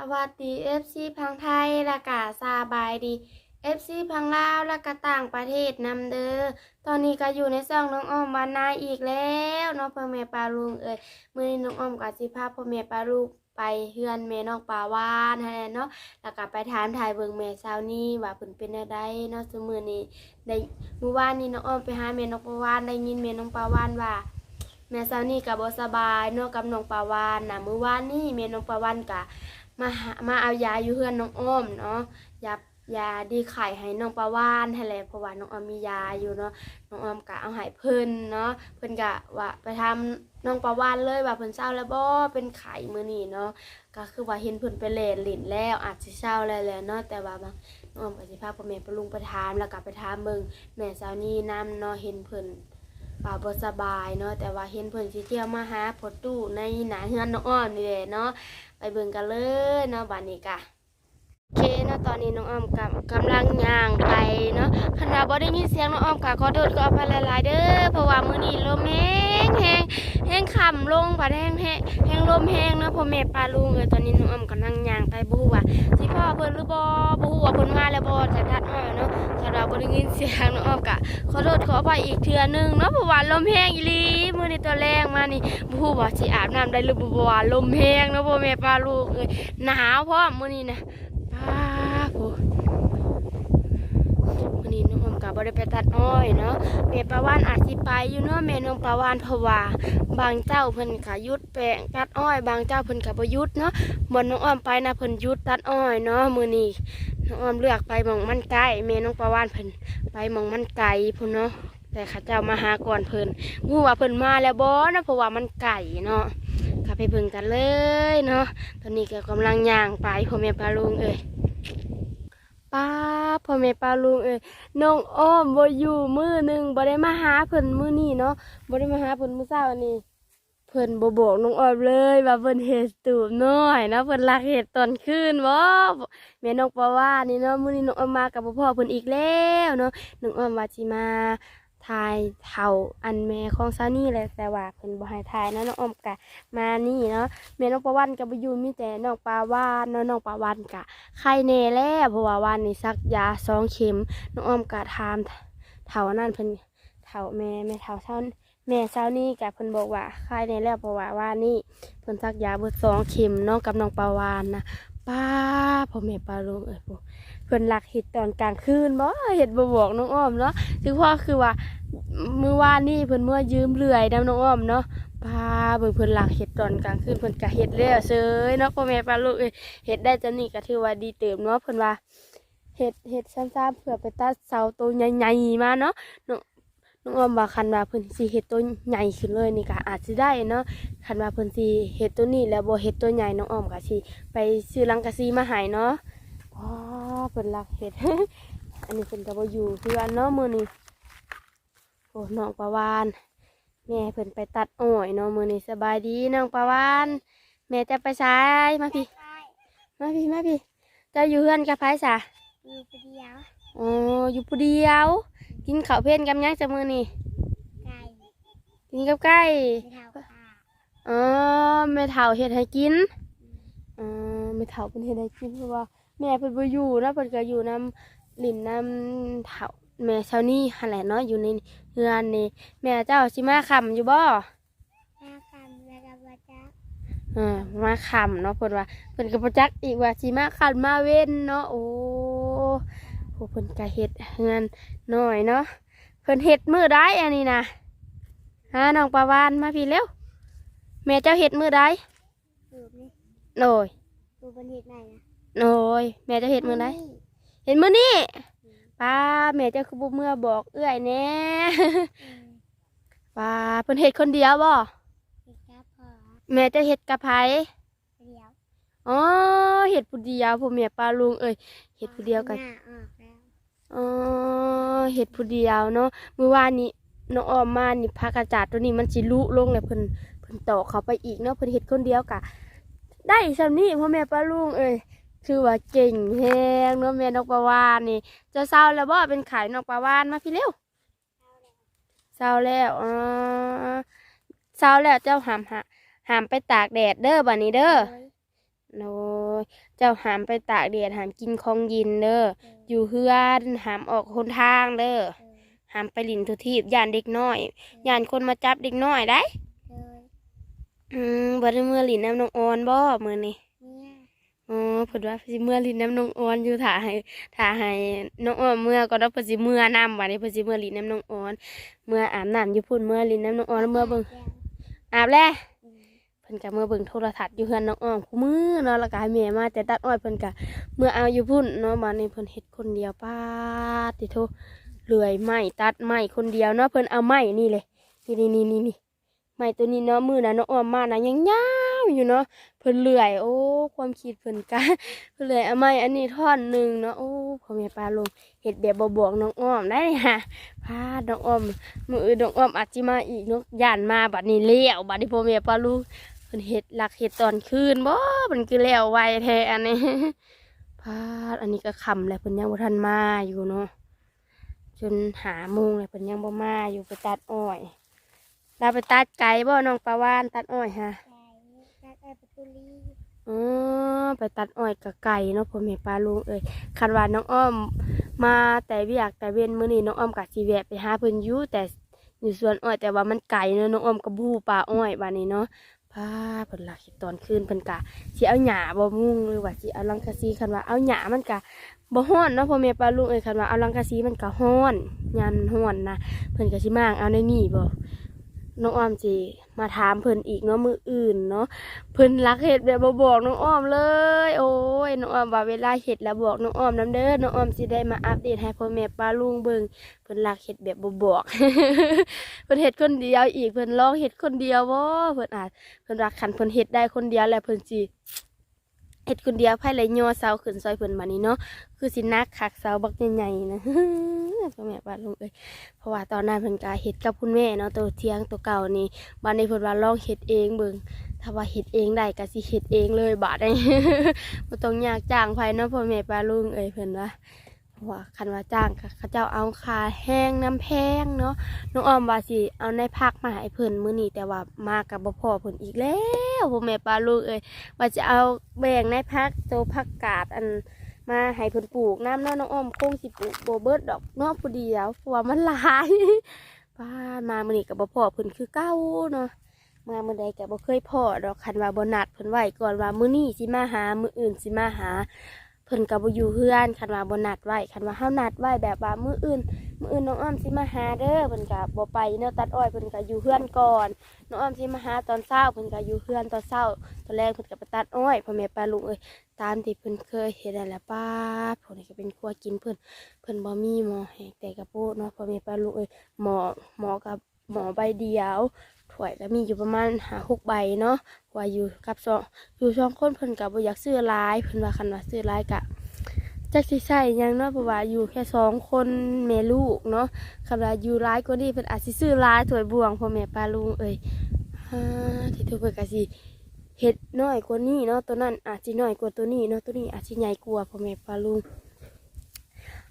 สวัสดี FC พังไทยละกาสบายดี FC พังลาวละก็ต่างประเทศนำเด้อตอนนี้ก็อยู่ในซ่องน้องอ้อมวานนาอีกแล้วเนาะพ่อแม่ปลาลุงเอ้ยมือนี้น้องอ้อมก็สิพาพ่อแม่ปลาลูกไปเฮือนแม่นองปลาวานนั่นแหละเนาะแล้วก็ไปถามถ่ายเบิงแม่เช้านี้ว่าเพิ่นเป็นจังไดเนาะซุมื้อนี้ได้เมื่อวานนี้น้องอ้อมไปหาแม่นองปลาวานได้ยินแม่นองปลาวานว่าแม่เช้านี้ก็บ่สบายเนาะกับน้องปลาวานน่ะมื้อวานนี้แม่นองปลาวานก็ มาหามาเอายาอยู่เพื่อนน้องอ้อมเนาะยายาดีไข่ให้น้องปลาวานให้แหละเพราะว่าน้องอ้อมมียาอยู่เนาะน้องอ้อมกะเอาให้เพิ่นเนาะเพิ่นกะว่าไปทำน้องปลาวานเลยว่าเพิ่นเศร้าแล้วบ่เป็นไข่มื้อนี้เนาะก็คือว่าเห็นเพิ่นไปเล่นลิ้นแล้วอาจสิเศร้าแล้วแหละเนาะแต่ว่าบางน้องอ้อมก็สิพาพ่อแม่ไปลุงไปถามแล้วก็ไปถามเบิ่งแม่สาวนี้นํเนาะเห็นเพิ่น ว่าบ่สบายเนาะแต่ว่าเห็นเพิ่นสิเที่ยวมาหาพอตู้ในหนาเฮือนน้องอ้อมนี่แหละเนาะไปเบิ่งกันเลยเนาะบัดนี้กะโอเคเนาะตอนนี้น้องอ้อมกำกำลังย่างไปเนาะคันว่าบ่ได้ยินเสียงน้องอ้อมกะขอโทษก็อภัยหลายๆเด้อเพราะว่ามื้อนี้ลมแห้งแห้งแห้งค่ำลงบัดแห้งแห้งแห้งลมแห้งเนาะพ่อแม่ป้าลุงเอ้ยตอนนี้น้องอ้อมกำลังย่างไปบ่ฮู้ว่าสิพ่อเพิ่นหรือบ่บ่ฮู้ว่าเพิ่นมาแล้วบ่จะทัดอ้อย เนาะถ้าเราบ่ได้ยินเสียงน้องอ้อมกะขอโทษขออภัยอีกเทื่อนึงเนาะเพราะว่าลมแห้งอีหลีมื้อนี้ตัวแรงมานี่บ่ฮู้ว่าสิอาบน้ำได้หรือบ่เพระว่าลมแห้งเนาะพ่อแม่ป้าลูกเอ้ยหนาวพร้อมมื้อนี้นะป้าโหมื้อนี้น้องออมก็บ่ได้ไปตัดอ้อยเนาะแม่ปาวานอาจสิไปอยู่เนาะแม่น้องปาวานเพราะว่าบางเจ้าเพิ่นก็หยุดแปลงตัดอ้อย บางเจ้าเพิ่นก็บ่ยุดเนาะบ่น้องอ้อมไปนะเพิ่นยุดตัดอ้อยเนาะมือนี้ น้องอ้อมเลือกไปมองมันไกลแม่น้องปาวานเพิ่นไปมองมันไกลพุ่นเนาะแต่ข้าเจ้ามาหาก่อนเพิ่นฮู้ว่าเพิ่นมาแล้วบ่เนะเพราะว่ามันไกลเนาะก็ไปเบิ่งกันเลยเนาะตอนนี้ก็กำลังย่างไปพ่อแม่ปลาลุงเอ้ยป้าพ่อแม่ปลาลุงเอ้ยน้องอ้อมบ่อยู่มือหนึ่งบ่ได้มาหาเพิ่นมือนี้เนาะบ่ได้มาหาเพิ่นมือเช้านี้ เพิ่นบ่บอกน้องออมเลยว่าเพิ่นเฮ็ดตูบน้อยเนาะเพิ่นลักเฮ็ดตอนคืนบ่แม่น้องปาว่านี่เนาะมื้อนี้น้องออมมากับบ่พ่อเพิ่นอีกแล้วเนาะน้องออมว่าสิมาถ่ายเฒ่าอันแม่ของซานี่แหละแต่ว่าเพิ่นบ่ให้ถ่ายนะน้องออมกะมานี่เนาะแม่น้องปลาวันกับไปอยู่มีแต่น้องปลาวานเนาะน้องปลาวันกะไข่แน่แล้วเพราะว่าวันนี้ซักยาสองเข็มน้องออมกะทามเท่านั้นเพิ่นเท่าแม่แม่เท่าเท่า แม่เช้านี้กะเพิ่นบอกว่าไข่แน่แล้วเพราะว่าว่านี่เพิ่นซักยาเบิดสองเข็มเนาะกับน้องปาวานนะป้าพ่อแม่ปลาลุงเอ้ยพ่อเพิ่นหลักเห็ดตอนกลางคืนบ่เห็ดบ่บอกน้องอ้อมเนาะถึงพ่อคือว่ามื้อวานนี่เพิ่นเมื่อยืมเลื่อยนํน้องอ้อมเนาะปลาเบิ่งเพิ่นหลักเห็ดตอนกลางคืนเพิ่นก็เห็ดแล้วเซยเนาะพ่อแม่ปลาลูกเอ้ยเห็ดได้จังนี้ก็ถือว่าดีเติมเนาะเพิ่นว่าเห็ดเห็ดซ้ำๆเพื่อไปตัดเสาตัวใหญ่ๆมาเนาะ น้องน้องอ้อมว่าคันว่าเพิ่นสิเห็ดตัวใหญ่ขึ้นเลยนี่ก็อาจสิได้เนาะคันว่าเพิ่นสิเห็ดตัวนี้แล้วบ่เห็ดตัวใหญ่น้องอ้อมก็สิไปซื้อลังกะซีมาให้เนาะว้าเพิ่นหลักเห็ด อันนี้เพิ่นก็บ่อยู่คือว่าเนาะมื้อนี้โอ้น้องปลาวานแม่เพิ่นไปตัดอ้อยเนาะมื้อนี้สบายดีน้องปาวานแม่จะไปสายมาพี่มาพี่มาพี่เจ้าอยู่เฮือนกับไผซะอยู่คนเดียวอ๋ออยู่ผู้เดียว กินข้าวเพลนกับหยังจะมื้อนี้ไก่กินกับไก่ไม่เท่าค่ะอ๋อแม่เฒ่าเฮ็ดให้กินอ๋อแม่เฒ่าเพิ่นเฮ็ดให้กินเพราะว่าแม่เพิ่นบ่อยู่นะเพิ่นก็อยู่นำลิ้นนำเฒ่าแม่เช้านี้หั่นแหละเนาะอยู่ในเฮือนนี่แม่เจ้าสิมาค่ำอยู่บ่แม่คำแล้วก็บัจ้าอ่ามาคำเนาะเพิ่นว่าเพิ่นก็บ่จักอีกว่าสิมาคันมาเว้นเนาะโอ้ โหเพิ่นก็เฮ็ดเงินน้อยเนาะเพิ่นเฮ็ดมื้อใดอันนี้นะหาน้องปลาวานมาพี่เร็วแม่เจ้าเฮ็ดมื้อใดสูบนี่โอ้ยสูบเป็นเหตุไหนนะโอ้ยแม่เจ้าเฮ็ดมื้อใดเฮ็ดมื้อนี้ป้าแม่เจ้าคือบ่เมื่อบอกเอื้อยแหน่ป้าเพิ่นเฮ็ดคนเดียวบ่เด็กจ้าพอแม่เจ้าเฮ็ดกับไผเดียวอ๋อเฮ็ดผู้เดียวพ่อแม่ป้าลุงเอ้ยเฮ็ดผู้เดียวกันหน้า อ๋อเห็ดผู้เดียวเนาะเมื่อวานนี้น้องออมมานี่พักกระจาดตัวนี้มันสิลุลงเลยเพิ่นเพิ่นต่อเขาไปอีกเนาะเพิ่นเห็ดคนเดียวกะ ได้ซำนี้พ่อแม่ป้าลุงเอ้ยคือว่าเก่งแฮงเนาะแม่นกปลาวานนี่ จะเศร้าแล้วบ่เป็นขายนกปลาวานมาพี่เร็วเศร้าแล้วอ๋อเศร้าแล้วเจ้าหามหาหามไปตากแดดเด้อบัดนี้เด้อ โยโน้ยเจ้าหามไปตากแดดหามกินของยินเด้อโดยอยู่เฮือนหามออกคนทางเด้อโดยหามไปหลินทุทีบย่านเด็กน้อยย่านคนมาจับเด็กน้อยได้โดยอืมบ่ได้เมื่อหลินน้ำน้องออนบ่มื้อนี้เนี่ยอ๋อเพิ่นว่าสิเมื่อหลินน้ำน้องออนอยู่ถ่าให้ถ่าให้น้องออนเมื่อก่อนแล้วเพิ่นสิเมื่อน้ำบัดนี้เพิ่นสิเมื่อหลินน้ำน้องออน เมื่ออาบน้ำอยู่พุ่นเมื่อหลินน้ำน้องออนแล้วเมื่อเบิ่งแล้วอาบแล้วอืมเพิ่นก็เมื่อเบิ่งโทรทัศน์อยู่เฮือนน้องอ้อมคู่มือเนาะแล้วก็ให้แม่มาแต่ตัดอ้อยเพิ่นก็เมื่อเอาอยู่พุ่นเนาะบัดนี้เพิ่นเฮ็ดคนเดียวป้าดติโทเลื่อยไม้ตัดไม้คนเดียวเนาะเพิ่นเอาไม้นี่เลยนี่นี่นี่นี่นี่ไม้ตัวนี้เนาะมือนะน้องอ้อมมานะยังยาวอยู่เนาะเพิ่นเลื่อยโอ้ความคิดเพิ่นกะเพิ่นเลื่อยเอาไม้อันนี้ท่อนหนึ่งเนาะโอ้พ่อแม่ปลาลงเฮ็ดแบบบ่บอกน้องอ้อมได้ฮะพาน้องอ้อมมือนน้องอ้อมอาจสิมาอีกเนาะย่านมาบัดนี้เลี้ยวบัดนี้พ่อแม่ปลาลูก เพิ่นเฮ็ดหลักเฮ็ดตอนคืนบ่มันคือแล้วไวแท้อันนี้พาดอันนี้ก็ค่ำแล้วเพิ่นยังบ่ทันมาอยู่เนาะจนหาโมงแล้วเพิ่นยังบ่มาอยู่ไปตัดอ้อยเราไปตัดไก่บ่น้องปลาวานตัดอ้อยฮะไก่แล้วก็ประตูลีอ๋อไปตัดอ้อยกับไก่เนาะพ่อแม่ปลาลุงเอ้ยคันว่าน้องอ้อมมาแต่เวียกแต่เว้นมื้อนี้น้องอ้อมก็สิแวะไปหาเพิ่นอยู่แต่อยู่สวนอ้อยแต่ว่ามันไกลเนาะน้องอ้อมก็บ่ฮู้ป่าอ้อยบัดนี้เนาะ พาเพิ่นลักเฮ็ดตอนคืนเพิ่นกะสิเอาหยาบ่มุ่งหรือว่าสิเอาลังกะซีคันว่าเอาหยามันกะบ่ฮ้อนเนาะพ่อแม่ปลาลุงเอ้ยคันว่าเอาลังกะซีมันกะฮ้อนยามมันฮ้อนนะเพิ่นกะสิมางเอาในนี่บ่ น้องอ้อมจีมาถามเพิ่นอีกเนาะมืออื่นเนาะเพิ่นรักเห็ดแบบบ่บอกน้องอ้อมเลย โอ้ยน้องอ้อมว่าเวลาเห็ดแล้วบอกน้องอ้อมน้ำเด้อน้องอ้อมสิได้มาอัปเดตให้พ่อแม่ป้าลุงเบิ่งเพิ่นรักเห็ดแบบบ่บอกเพิ่นเห็ดคนเดียวอีกเพิ่นลองเห็ดคนเดียววะเพิ่นอาจเพิ่นรักขันเพิ่นเห็ดได้คนเดียวแล้วเพิ่นจี เฮ็ดคนเดียวไผเลยย่อเสาขึ้นซอยเพิ่นมานี่เนาะคือสินักขักเสาบักใหญ่ๆนะพ่อแม่ป้าลุงเอ้ยเพราะว่าตอนนั้นเพิ่นกาเฮ็ดกับคุณแม่เนาะตัวเทียงตัวเก่านี่บ้านี้เพิ่นว่าลองเฮ็ดเองเบิ่งถ้าว่าเฮ็ดเองได้ก็สิเฮ็ดเองเลยบาดนี้บ่ต้องยากจ้างไผเนาะพ่อแม่ป้าลุงเอ้ยเพิ่นว่าเพราะ ว่าคันว่าจ้างก็เขาเจ้าเอาคาแห้งน้ำแพงเนาะน้องออมว่าสิเอาในพักมาให้เพิ่นมื้อนี้แต่ว่ามากับบ่พอเพิ่นอีกแล้วพ่อแม่ป้าลูกเอ้ยว่าจะเอาแบ่งในพักโตผักกาดอันมาให้เพิ่นปลูกน้ำเนาะน้องออมคงสิปลูกบ่เบิร์ดดอกเนาะผู้เดียวเพราะว่ามันหลายป้ามามื้อนี้ก็บ่พอเพิ่นคือเก่าเนาะมามื้อใดก็บ่เคยพอดอกคันว่าบ่นัดเพิ่นไว้ก่อนว่ามื้อนี้สิมาหามื้ออื่นสิมาหา เพิ่นก็บ่อยู่เฮือนคันว่าบ่นัดไว้คันว่าเฮานัดไว้แบบว่ามื้ออื่นมื้ออื่นน้องอ้อมสิมาหาเด้อเพิ่นก็บ่ไปเนาะตัดอ้อยเพิ่นก็อยู่เฮือนก่อนน้องอ้อมสิมาหาตอนเช้าเพิ่นก็อยู่เฮือนตอนเช้าตอนแรกเพิ่นก็ไปตัดอ้อยพ่อแม่ป้าลุงเอ้ยตามที่เพิ่นเคยเฮ็นั่นแหละป้าดพวกนี้ก็เป็นครัวกินเพิ่นเพิ่นบ่มีหมอแหกแต่กระโปงเนาะพ่อแม่ป้าลุงเอ้ยหมอหมอกับหมอใบเดียว ถ้วยก็มีอยู่ประมาณหาหกใบเนาะว่าอยู่กับสองอยู่สองคนเพิ่นก็บ่อยากซื้อลายเพิ่นว่าคันว่าซื้อลายก็จักสิใช่ยังเนาะเพราะว่าอยู่แค่สองคนแม่ลูกเนาะคำว่าอยู่ร้ายกว่านี้เพิ่นอาจสิซื้อร้ายถวยบวงพ่อแม่ป้าลุงเอ้ยฮ่าที่ทุกเพิ่นก็สิเฮ็ดน้อยกว่านี้เนาะตัวนั้นอาจสิน้อยกว่าตัวนี้เนาะตัวนี้อาจสิใหญ่กว่าพ่อแม่ป้าลุง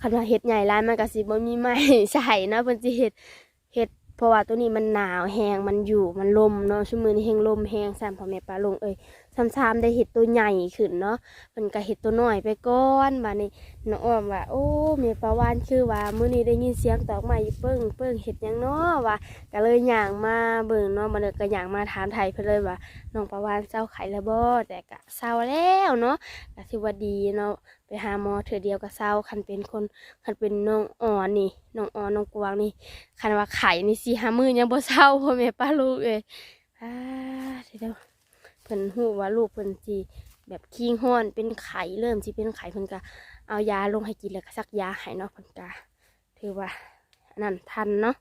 คันว่าเฮ็ดใหญ่ร้ายมันก็สิบ่มีไม้ใส่เนาะเพิ่นสิเฮ็ดเฮ็ด ราะว่าตัวนี้มันหนาวแหงมันอยู่มันลมเนาะชั่วมือนี้แหงลมแหงซ้ำพ่อแม่ปลาลงเอ้ยซ้ำๆได้เฮ็ดตัวใหญ่ขึ้นเนาะมันก็เห็ดตัวน้อยไปก่อนบาในน้องอ้อมว่าโอ้เมียปลาวานคือว่ามื้อนี้ได้ยินเสียงตอกไม้เปิ้งเปิ้งเห็ดยังเนาะว่าก็เลยย่างมาเบิ่งเนาะมันก็ย่างมาถามไทยเพิ่นเลยว่าน้องปลาวานเศร้าไข้แล้วบ่แต่ก็เศร้าแล้วเนาะก็สิว่าดีเนาะไปหาหมอเถอเดียวก็เศร้าคันเป็นคนคันเป็นน้องอ่อนนี่น้องอ่อนน้องกวางนี่คันว่าไข้นี่สิหามื้อยังบ่เศร้าพ่อแม่ป้าลูกเอ้ยอ่าเดี๋ยว เพิ่นฮู้ว่าลูกเพิ่นสิแบบขี้ห้อนเป็นไข้เริ่มที่เป็นไข้เพิ่นก็เอายาลงให้กินแล้วก็ซักยาให้เนาะเพิ่นก็ถือว่าอันนั้นทันเนาะ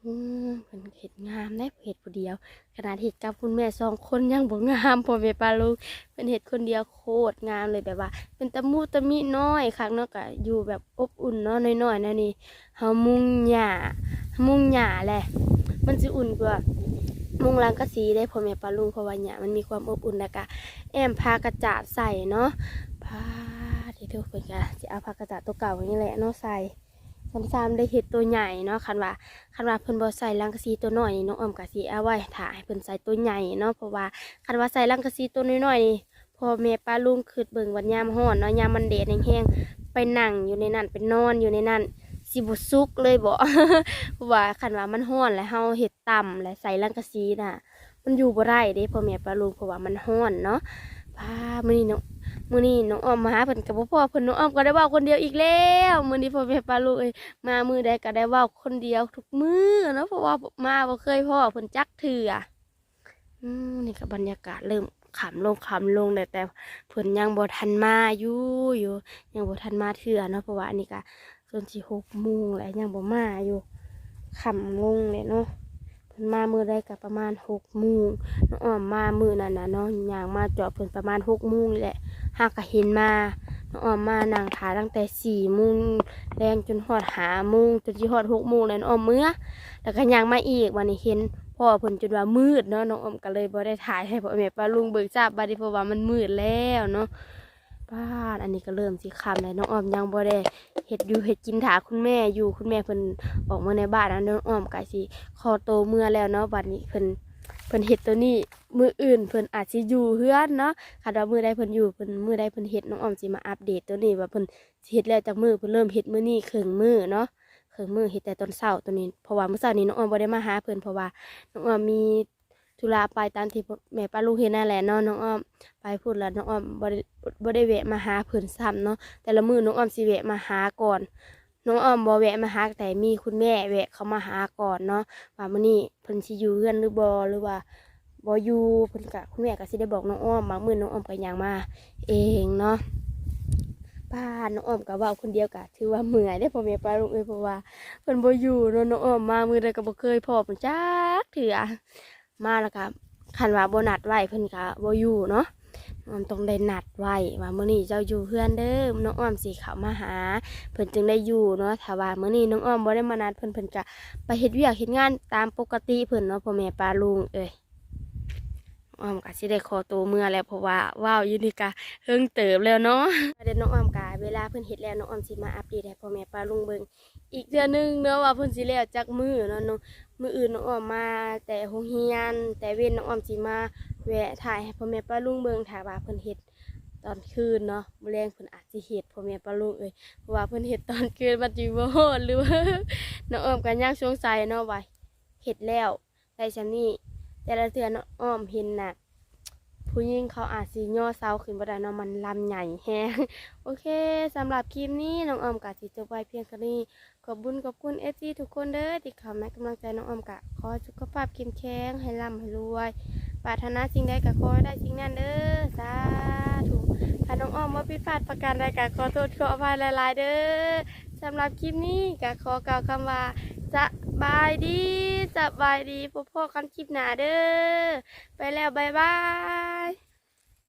เพิ่นเฮ็ดงามได้เฮ็ดผู้เดียว ขนาดเฮ็ดกับคุณแม่สองคนยังบ่งามพ่อแม่ปลาลูกเพิ่นเฮ็ดคนเดียวโคตรงามเลยแบบว่า เป็นตะมูตะมิน้อยคักเนาะก็อยู่แบบอบอุ่นเนาะน้อยๆนะนี่เฮามุงหญ้ามุงหญ้าแหละมันสิอุ่นกว่า มุงลังกะสีได้พ่อแม่ปลาลุงเพราะว่าหญ้ามันมีความอบอุ่นแล้วก็แอมพากระจาดใส่เนาะพาที่ทุกคนก็จะเอาพากระจาดตัวเก่าอย่างนี้แหละเนาะใส่ซ้ำๆได้เห็ดตัวใหญ่เนาะคันว่าคันว่าเพิ่นบ่ใส่ลังกะซีตัวน้อยนี่น้องอ้อมกะสิเอาไว้ถ่าให้เพิ่นใส่ตัวใหญ่เนาะเพราะว่าคันว่าใส่ลังกะซีตัวน้อยๆนี่พพ่อแม่ป้าลุงคืดเบิ่งวันยามฮ้อนเนาะยามมันแดดแห้งๆไปนั่งอยู่ในนั้นไปนอนอยู่ในนั้น สิบ่สุกเลยบ่เพราะว่าคันว่ามันฮ้อนแล้วเฮาเฮ็ดต่ำและใส่ลังกะสีน่ะ มันอยู่บ่ได้เด้พ่อแม่ป้าลุงเพราะว่ามันฮ้อนเนาะพามื้อนี้เนาะมื้อนี้น้องอ้อมมาหาเพิ่นก็บ่พอเพิ่นน้องอ้อมก็ได้เว้าคนเดียวอีกแล้วมื้อนี้พ่อแม่ป้าลุงเอ้ยมามื้อใดก็ได้เว้าคนเดียวทุกมื้อเนาะเพราะว่ามาบ่เคยพ่อเพิ่นจักเทื่ออืมนี่ก็บรรยากาศเริ่มขำลงขำลงแต่แต่เพิ่นยังบ่ทันมาอยู่อยู่ยังบ่ทันมาเทื่อเนาะเพราะว่าอันนี้ก็ จนสิ6โมงแล้วยังบ่มาอยู่ขำลงเลยเนาะเพิ่นมามือได้กับประมาณหกโมงน้องอ้อมมามือนั่นน่ะเนาะย่างมาจาะเพิ่นประมาณหกโมงแหละหากก็เห็นมาน้องอ้อมมานั่งถ่ายตั้งแต่สี่โมงแรงจนฮอดหาโมงจนสิฮอดหกโมงแล้วน้องอ้อมเมื่อแล้วก็ย่างมาอีกวันนี้เห็นพ่อเพิ่นจนว่ามืดเนาะน้องอ้อมก็เลยบ่ได้ถ่ายให้พ่อแม่ป้าลุงเบิกทราบบัดนี้เพราะว่ามันมืดแล้วเนาะ บ้านอันนี้ก็เริ่มสิคำแล้วน้องอ้อมยังบ่ได้เฮ็ดอยู่เฮ็ดกินถาคุณแม่อยู่คุณแม่เพิ่นออกมาในบ้านแล้วน้องอ้อมก็สิคอโตเมื่อแล้วเนาะบัดนี้เพิ่นเพิ่นเฮ็ดตัวนี้มืออื่นเพิ่นอาจสิอยู่เฮือนเนาะคันว่ามือใดเพิ่นอยู่เพิ่นมือใดเพิ่นเฮ็ดน้องอ้อมสิมาอัปเดตตัวนี้ว่าเพิ่นเฮ็ดแล้วจากมือเพิ่นเริ่มเฮ็ดมือนี้ครึ่งมือเนาะครึ่งมือเฮ็ดแต่ตอนเช้าตัวนี้เพราะว่ามื้อเช้านี้น้องอ้อมบ่ได้มาหาเพิ่นเพราะว่าน้องอ้อมมี ธุระไปตามที่แม่ป้าลุงเฮ็ดนั่นแหละเนาะน้องอ้อมไปพูดแล้วน้องอ้อมบ่ได้บ่ได้แวะมาหาเพิ่นซ้ำเนาะแต่ละมือน้องอ้อมสิแวะมาหาก่อน น้องอ้อมบ่แวะมาหาแต่มีคุณแม่แวะเขามาหาก่อนเนาะว่ามื้อนี้เพิ่นสิอยู่เรือนหรือบ่หรือว่าบ่อยู่เพิ่นก็คุณแม่ก็สิได้บอกน้องอ้อมบางมื้อน้องอ้อมก็ย่างมา เองเนาะป้าน้องอ้อมก็เว้าคนเดียวก็ถือว่าเมื่อยได้พ่อแม่ป้าลุงเอ้ยเพราะว่าเพิ่นบ่อยู่เนาะน้องอ้อมมามื้อใดก็บ่เคยพอเพิ่นจักเทื่อ มาแล้วก็คันว่าโบนัดไว้เพิ่นก็บ่อยู่เนาะน้องต้องได้นัดไว้ว่ามื้อนี้เจ้าอยู่เพื่อนเด้อน้องอ้อมสิเข้ามาหา เพิ่นจึงได้อยู่เนาะถ้าว่ามื้อนี้น้องอ้อมบ่ได้มานัดเพิ่นเพิ่นก็ไปเฮ็ดเวียกเฮ็ดงานตามปกติเพิ่นเนาะพ่อแม่ป้าลุงเอ้ยอ้อมก็สิได้ขอตัวเมื่อแล้วเพราะว่าว้าวอยู่นี่กะเฮิงเติบแล้วเนาะเดี๋ยวน้องอ้อมกะเวลาเพิ่นเฮ็ดแล้วน้องอ้อมสิมาอัปเดตให้พ่อแม่ป้าลุงเบิ่งอีกเดือนนึงเนาะว่าเพิ่นสิแล้วจักมื้อเนาะเนาะ มืออื่นน้องอ้อมมา แต่โรงเรียน แต่เว้นน้องอ้อมสิมาแวะถ่ายให้พ่อแม่ป้าลุงเบิ่งถ่าว่าเพิ่นเฮ็ดตอนคืนเนาะมื้อแรงเพิ่นอาจสิเฮ็ดพ่อแม่ป้าลุงเอ้ยเพราะว่าเพิ่นเฮ็ดตอนคืนมันสิบ่ฮอดหรือว่าน้องอ้อมก็ยังสงสัยเนาะว่าเฮ็ดแล้วได้ซำนี้แต่ละเทื่อน้องอ้อมเห็นน่ะ ผู้หญิงเขาอาจสิย่อเสาขึ้นบ่ได้เนาะมันลำใหญ่แฮงโอเคสำหรับคลิปนี้น้องออมก็สิจบไว้เพียงเท่านี้ขอบุญขอบคุณ FC ทุกคนเด้อที่เข้ามาให้กำลังใจน้องออมก็ขอสุขภาพเข้มแข็งให้ร่ำให้รวยปรารถนาสิ่งใดก็ขอได้สิ่งนั้นเด้อสาธุถ้าน้องออมบ่ผิดพลาดประการใดก็ขอโทษขออภัยหลายๆเด้อสำหรับคลิปนี้ก็ขอกล่าวคำว่าส บายดีสบายดีพบพ่อกันคลิปหนาเด้อ ไปแล้วบายบาย